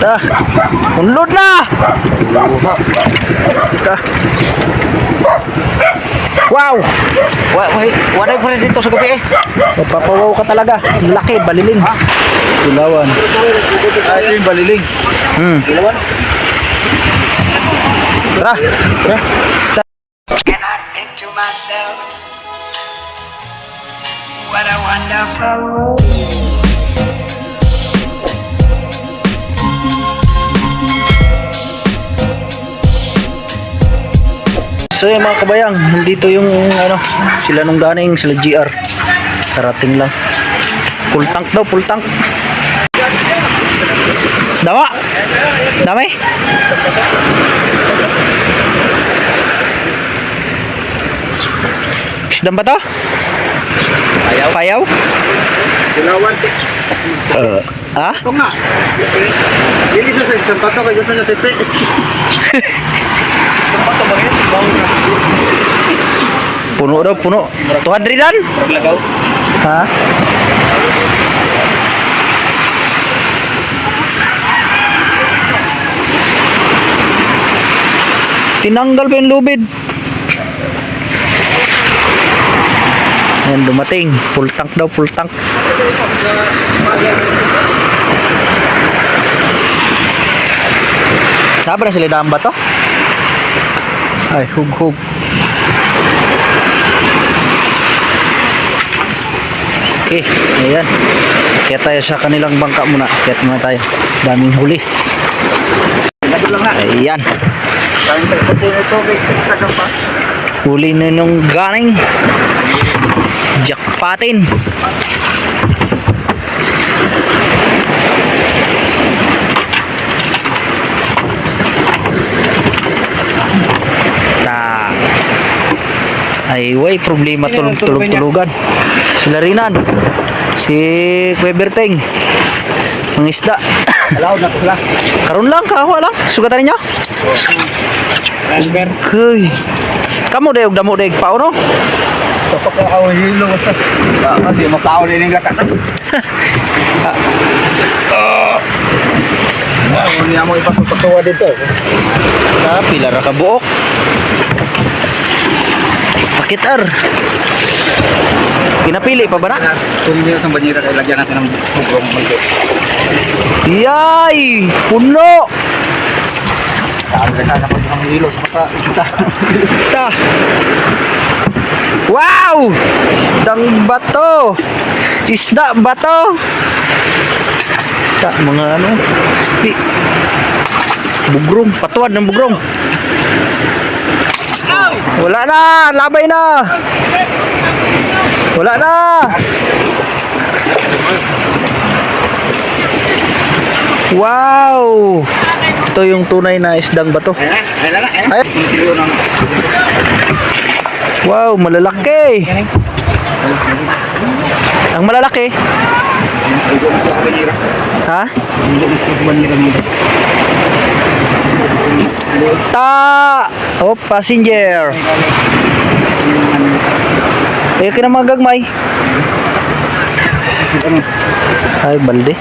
Ta. Unlod na. Ta. Wow! Wa wa wala pa rin dito sa gabi eh. Mapapawaw ka talaga. Laki, baliling. Ilawan. Ah, ito yung baliling. Hmm. Tara. Tara. To myself, what a wonderful world. So yung mga kabayang, nandito yung ano, sila nung ganing, sila GR. Karating lang. Full tank daw, full tank. Dawa! Dami! Isdam ba to? Payaw? Payaw? Dilawan. Uh, ha? Ito nga. Dili sa sa pato kay gusto niya sipi. Pato ba yun? Bawo na. Puno daw, puno. 200 dan? Lagaw. Ha? Tinanggal pa yung lubid. Ayan, dumating. Full tank daw, full tank. Saan ba na sila daan to? Ay, hug Okay, ayan. Kaya tayo sa kanilang bangka muna. Kaya muna tayo. Daming huli. Ayan. Huli na nung ganing. Jackpotin. Ta. Ay, way problema tulog tulog tulugan. Sila rinan. Si Kweberteng. Ang isda. Alawad na sila. Karon lang kawa lang. Sugatan. Transfer. Kuy. Kamu dayog damo dayog pa no? Sa pagkakaw hilo basta. Ah, di makao din yung gata. Ah, niya mo ipapatuwa dito. Ah, pila ra ka buok. Pakitar. Pinapili pa ba na? Kung hindi sa banyera kay lagyan natin ng bugong mundo. Yay! Puno! Saan ka na pag isang hilo sa pagka isuta. Ta! Wow! Isdang bato! Isda bato! Ta, mga ano, sipi. Bugrong, patuwad ng bugrong. Wala na! Labay na! Wala na! Wow! Ito yung tunay na isdang bato. Wow, malalaki. Ang malalaki. Ha? Ta! Oh, passenger. Eh, kina mga gagmay. Kasi ano, Ay, balde.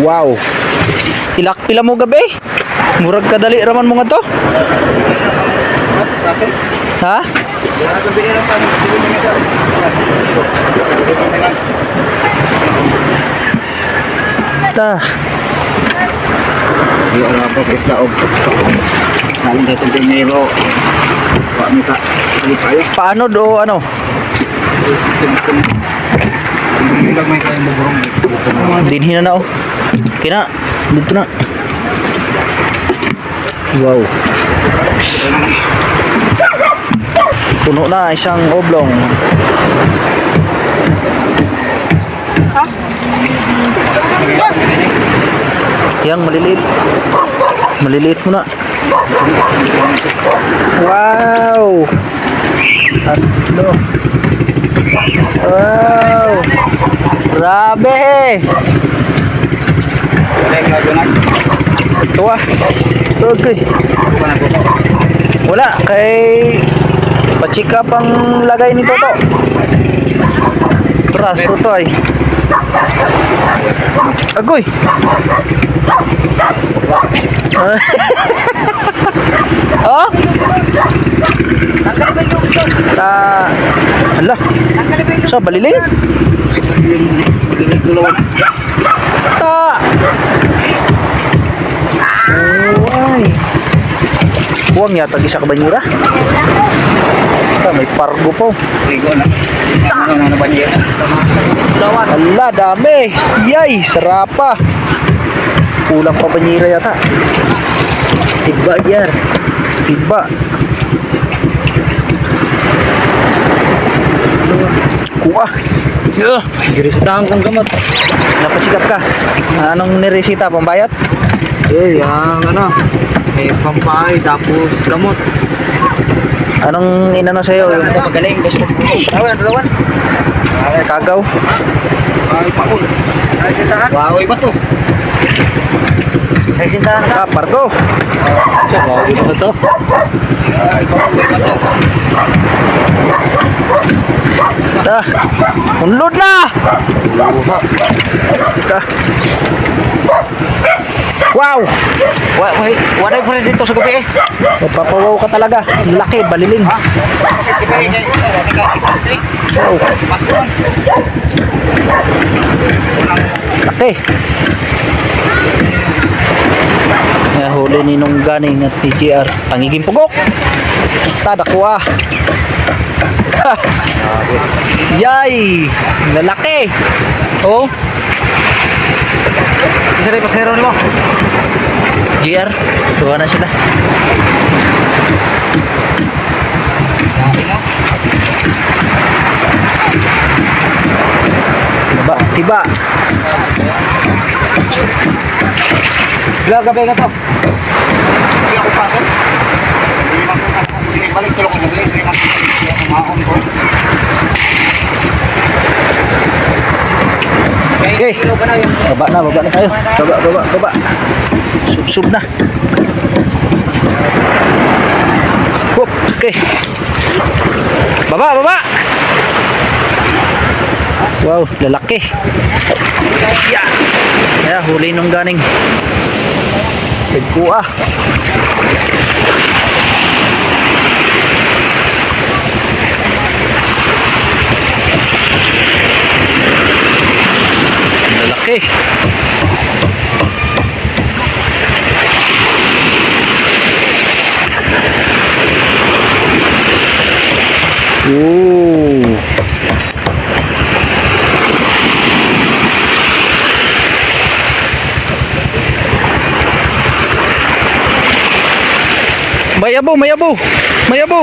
Wow. Ilak pila mo gabi? Murag kadali raman mo nga to. Ha? wala ka bigyan ng pan. Hindi mo nga sa. Ta. Di ano ako sa isla og. Nalang dito dinero. Paano ka? Tayo. Paano do ano? Dinhi na na oh. Kina, dito na. Wow. Puno na isang oblong. Yang maliliit. Maliliit mo na. Wow! Tatlo. Wow! Grabe! Tuwa. Okay. Wala. Kay... Pa-check up ang lagay nito to. Tras to to ay. Agoy. oh? Ta... Hala. Sa baliling? Ta... Ay. Buwang yata isa ka banyira. Ta, may pargo po. Ano? Ala, dami. Yay, sarapa. Kulang pa banyira yata. Tiba yan. Tiba. Kuha. Yeah. Girisitahan kong gamot. Napasikap ka. Anong niresita? Pambayat? Eh, yung ano, may pampay, tapos gamot. Anong inano sa'yo? Yung magaling, gusto ko. Lawan, lawan. kagaw? Ay, pakul. Ay, sintahan. Wow, iba to. Sa sintahan Ah, pargo. Wow, iba to. Ay, pakul, iba to. Ah, unload na! Ah. Wow! Wa, wa, wala pa rin dito sa gabi eh. Mapapawaw ka talaga. Laki, baliling. Kasi tiba yun, Wow, Pasko. Laki. Nahuli ni nung ganing at TGR. Tangiging pugok. Tada kuha. Ha! Yay! Lalaki! Oh. Isa rin pasero ni mo. GR. Tuwa na sila. Tiba, tiba. Bila gabi ka to. Hindi ako pasok. Balik tulong ko gabi, hindi na kumakon ko. Okay. Baba na, baba na tayo. Baba, baba, baba. Sub-sub na. Hop, okay. Baba, baba. Wow, lalaki. Yeah. Yeah, huli nung ganing. Pagkuha. Lalaki. Ooh. Mayabo, mayabo. Mayabo.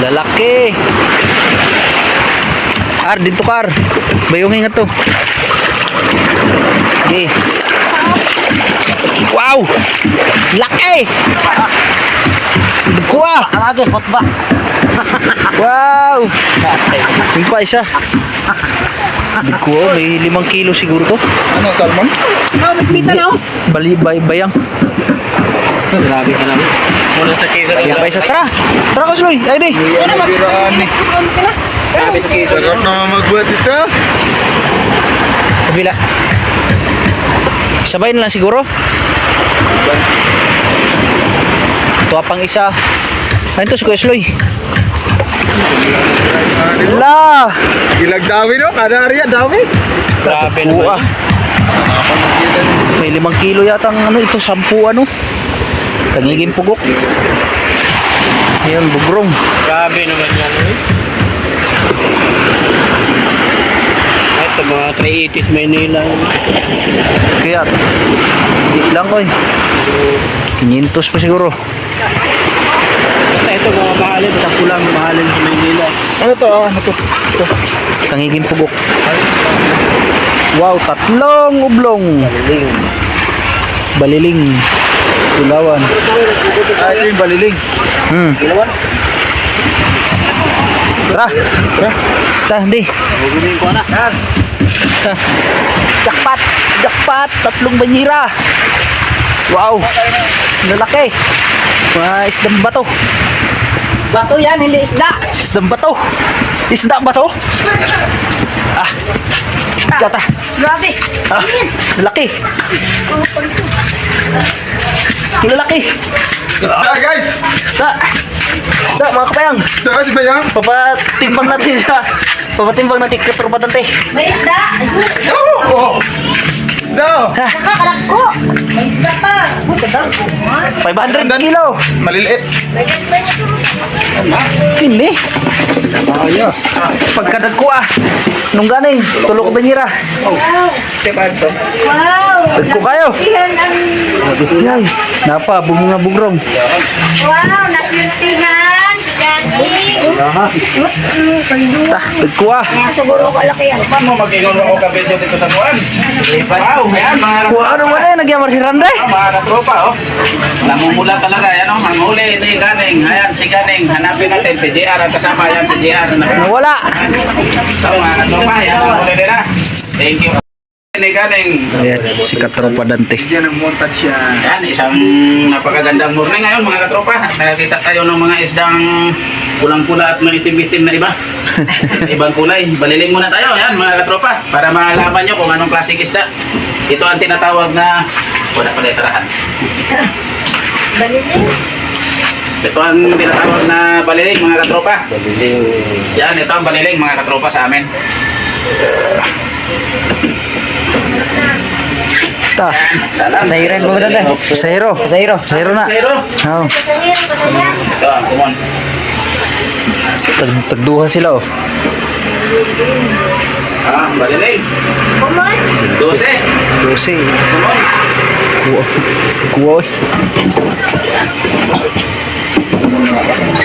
Lalaki. Ar, dito kar. Bayungin nga to. Okay. Wow! Laki! Kuha! Alage, hot ba? Wow! Yung pa isa. Kuha, may limang kilo siguro to. Ano, salmon? Bali, bay, bayang. Grabe ka naman. Muna sa kisa Bayang pa isa. Tara! Tara, Kusloy! Ay, di! Nabiraan ni. Grabe sa kisa. Sarap na magbuhat ito. Kabila. Sabay na lang siguro. Ito pang isa. Ayun to si Kuya Sloy. La! Gilag dawi no? Kada area dawi. Grabe naman. May limang kilo yata ang ano ito, sampu ano. Tangiging pugok. Ayan, bugrong. Grabe naman yan. Eh. Ito mga 380s Maynila. Kaya, di lang ko eh. 500 pa siguro. Ito mga mahalin. Basta kulang mahalin sa Maynila. Ano to? Ano to? Ito. Tangiging pugok. Wow, tatlong ublong. Baliling. Baliling. Ilawan. Ah, ito yung baliling. Hmm. Ilawan. Tara. Tara. Tara, hindi. Hugunin ko na. Jackpot! Jackpot! Tatlong banyira! Wow! Lalaki! Mga isdang bato. Bato yan, hindi isda. Isdang bato. Isda ba to? Ah. Gata. Grabe. Ah. Lalaki. Lalaki. Isda guys! Isda. Isda mga kapayang. Isda guys ba yan? Papatimbang natin sa papatimbang natin kay Turbadante. May isda. Oh! Isda! Nakakalak ko. May isda pa. Uy, kadag ko. 500 kilo. Maliliit. Hindi. Ayo. Pagkadag ko ah. Nung ganing, tulo ko banyira. Wow. Dagko kayo. Ilan ang... Yay. Napa, bumunga bugrong. Wow, nasintingan. Tah, ah. Kaya siguro kalaki yan. Paano mo mag-ingon ako ka video dito sa kuan? Wow, ayan mga Kuha ano man eh, nagyamar si Rande. Ah, mga katropa, oh. Namumula talaga, yan oh. Ang huli ni Ganing. Ayan, si Ganing. Hanapin natin si JR at kasama yan si JR. Nawala. So, mga katropa, yan ang huli nila. Thank you. Ni Ganing. Ayan, si Katropa Dante. Diyan ang montage siya. Yan, isang napakagandang morning ngayon mga katropa. Nakakita tayo ng mga isdang pulang-pula at maitim-itim na iba. Ibang kulay. Baliling muna tayo, yan mga katropa. Para malaman nyo kung anong klaseng isda. Ito ang tinatawag na... Wala pa letrahan. Baliling. Ito ang tinatawag na baliling mga katropa. Baliling. Yan, ito ang baliling mga katropa sa amin. Ta. Salam. Sahiran mo ba dante? Sahiro. Sahiro. Sahiro na. Zero. Oo. Ito, kumon. Tag tagduha sila oh. Ah, baliling. Kumon. 12. Dose. Kumon. Kuha. Kuha oy.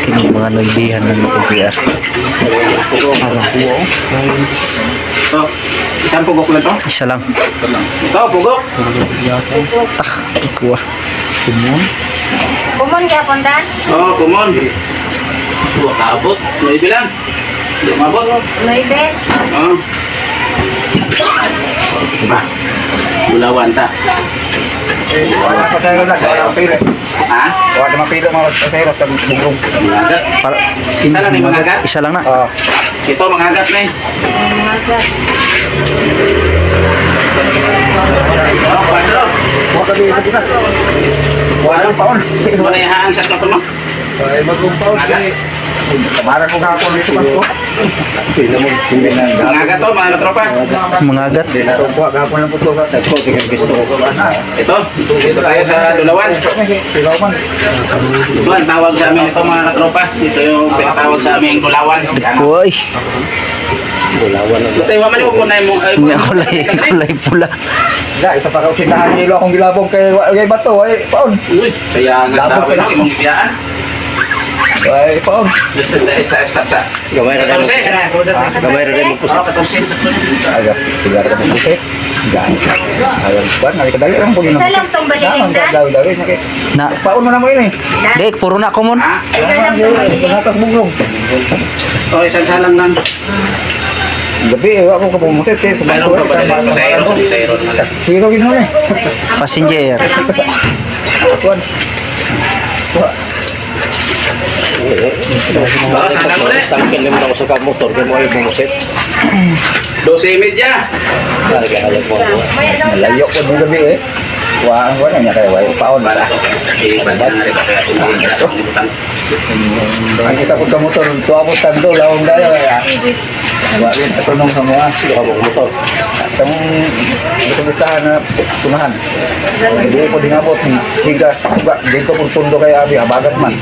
Kini mga nagbihan ng PR. Ito, isang pugok lang to. Isa lang. Ito, pugok. Tak. Kuha. Kumon kaya pundan. Oo, oh, kumon. Buwa kaabot. May bilang. Hindi umabot. May bet. Oo. Diba? Bulawan ta. Wala pa sa'yo na. Ha? Wala na mapili mga sa'yo sa bugong. Mangagat. Para Isa lang yung mangagat. isa lang na. Oh. Ito, mangagat na eh. Oo, kwadro. Huwag ka sa isa. Kwadro. Paon. Manayahaan sa kloto mo. Ay, magkumpaw siya. Tamaran ko kapon dito mas ko. Hindi na na. Mangagat to, mga katropa. Mangagat. Hindi na tumpuha kapon ng puto ka. Nagpo, tingin gusto ko ka na. Ito, dito tayo sa Dulawan. Sigaw man. Ito ang tawag sa amin ito mga katropa. Ito yung pinatawag sa amin Dulawan. Kuha oy. Ito yung mamali ko na mo. ay, Nga kulay, kulay pula. Wala, isa pa ka usindahan nilo akong gilabong kay kay bato. Ay, paon. Uy, kaya nga dapat na. imong biyaan. Ay, paon. Sa. Gamay ra rin mo. 14. Gamay ra rin mo. Oo, 14. Aga, tigar ka ng pusit. Gaan. Ayun, kuan, nakikadali lang po yun. Isa lang tong baliling, Dan? Dawi-dawi. Na. Paon mo na mo ini. Dek, puro na common. Ha? Isa lang tong baliling. Panatas buglong. O, isang salang lang. Gabi, eh, ako ka eh. Ka ba dali? Pasayro, sa pasayro na. Sino gino eh. Passenger. Kuan. Oo, salang ulit. Tangkin mo na sa motor kay mo ay bumusit. 12 media. Kaya kaya mo. Malayo ko ng gabi eh. Ko na niya kaya way paon Wala. na kaya na. Ang isa ko ka motor, tuwa mo tando lawong daya kaya. Wa rin katunong sa mga Ka mo motor. Itong gusto-gustahan na tunahan. Hindi ko dingabot siga suga dito kung tundo kay abi habagat man.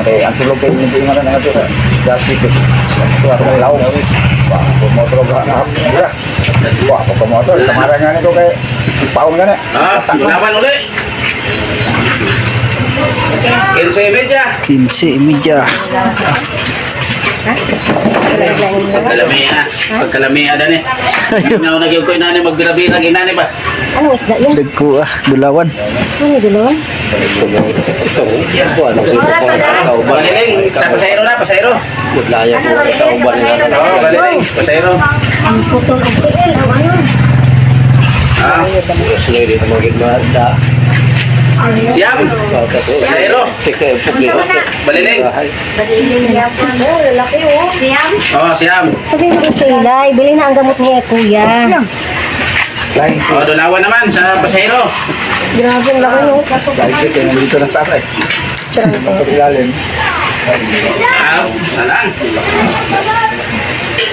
Okay, ang sulog kay hindi nga na nga sa justice. Tuwa sa law. Wa ko motor ga na hap. Dira. Wa ko motor kamara nga nito kay paon nga na. Ah, gulaban ulit. 15 media. 15 media. Pagkalamia. Pagkalamia dan eh. Ngaw na ko inani magbirabira inani ba? Ano isda yan? Dagko ah, dulawan. Ano kauban. Baliling, sa pasayro na, pasayro. Budlaya ko kauban nila. Oo, baliling, pasayro. Ang putol ng tiil. Ano? Ah, Suloy dito mo Siyam. Pasahero. Pugi. Baliling. Lalaki oh. Siyam. Oh, siyam. Sabi mo kay Ilay, bili na ang gamot niya, kuya. Flying Oh, dalawa naman sa pasahero. Grabe, ang laki. Flying fish, kaya nandito na sa taas eh. Pag ilalim. Ah, salang.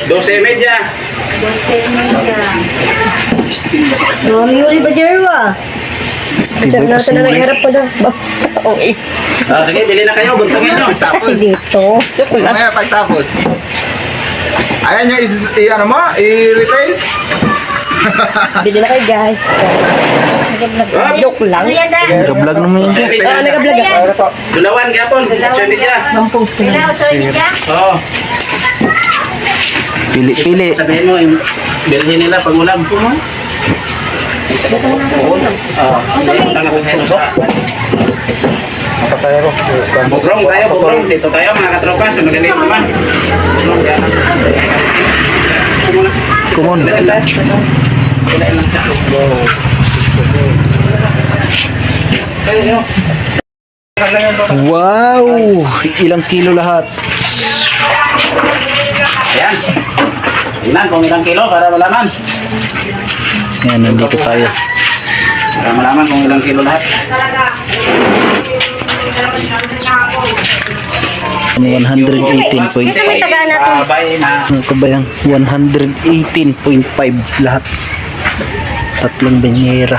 12 media. Dami yun, ba, Jerwa? Tibay pa Natin na nangharap pa daw. Okay. Oh, sige, bili na kayo. Buntangin nyo. Kasi dito. Mamaya pagtapos. Ayan yung is, i, ano mo, i-retail. Bili na kayo, guys. Joke lang. Nag-vlog naman yan siya. Ah, nag-vlog ako. Dulawan gapon. 12 media. Pang-post ko na. Oh, Pili, pili. sabihin mo, bilhin nila pag ulam. Oh, sige, punta na pasahero. Ang pasayero. Bugrong tayo, bugrong. Dito tayo mga katropa sa Magalit naman. Bugrong yan. Kumon. Kulain lang. Kulain lang. Wow! Ilang kilo lahat. Ayan. Tingnan kung ilang kilo para malaman. Yan, nandito tayo. Para malaman kung ilang kilo lahat. Ano, 118 point. Ito may taga na to. Abay na. Mga kabayang, 118.5 lahat. Tatlong benyera.